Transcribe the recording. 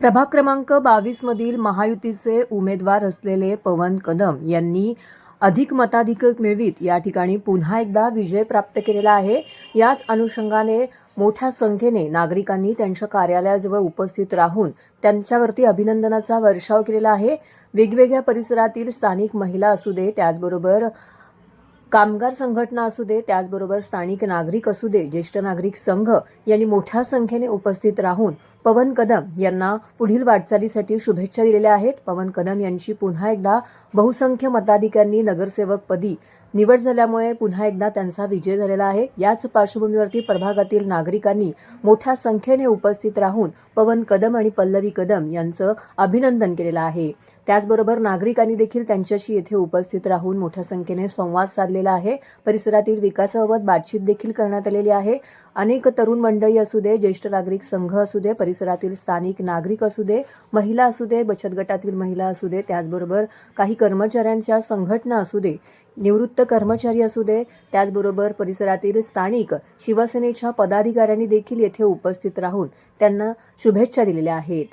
प्रभाग क्रमांक बावीसमधील महायुतीचे उमेदवार असलेले पवन कदम यांनी अधिक मताधिक मिळवीत या ठिकाणी पुन्हा एकदा विजय प्राप्त केलेला आहे. याच अनुषंगाने मोठ्या संख्येने नागरिकांनी त्यांच्या कार्यालयाजवळ उपस्थित राहून त्यांच्यावरती अभिनंदनाचा वर्षाव केलेला आहे. वेगवेगळ्या परिसरातील स्थानिक महिला असू दे त्याचबरोबर कामगार संघटना असू दे त्याचबरोबर स्थानिक नागरिक असू दे ज्येष्ठ नागरिक संघ यांनी मोठ्या संख्येने उपस्थित राहून पवन कदम यांना पुढील वाटचालीसाठी शुभेच्छा दिलेल्या आहेत. पवन कदम यांची पुन्हा एकदा बहुसंख्य मताधिकांनी नगरसेवकपदी निवड झाल्यामुळे पुन्हा एकदा त्यांचा विजय झालेला आहे. याच पार्श्वभूमीवरती प्रभागातील नागरिकांनी मोठ्या संख्येने उपस्थित राहून पवन कदम आणि पल्लवी कदम यांचं अभिनंदन केलेलं आहे. त्याचबरोबर नागरिकांनी देखील त्यांच्याशी येथे उपस्थित राहून मोठ्या संख्येने संवाद साधलेला आहे. परिसरातील विकासाबाबत बातचीत देखील करण्यात आलेली आहे. अनेक तरुण मंडळी असू दे ज्येष्ठ नागरिक संघ असू दे परिसरातील स्थानिक नागरिक असू दे महिला असू दे बचत गटातील महिला असू दे त्याचबरोबर काही कर्मचाऱ्यांच्या संघटना असू दे निवृत्त कर्मचारी असू दे त्याचबरोबर परिसरातील स्थानिक शिवसेनेच्या पदाधिकाऱ्यांनी देखील येथे उपस्थित राहून त्यांना शुभेच्छा दिलेल्या आहेत.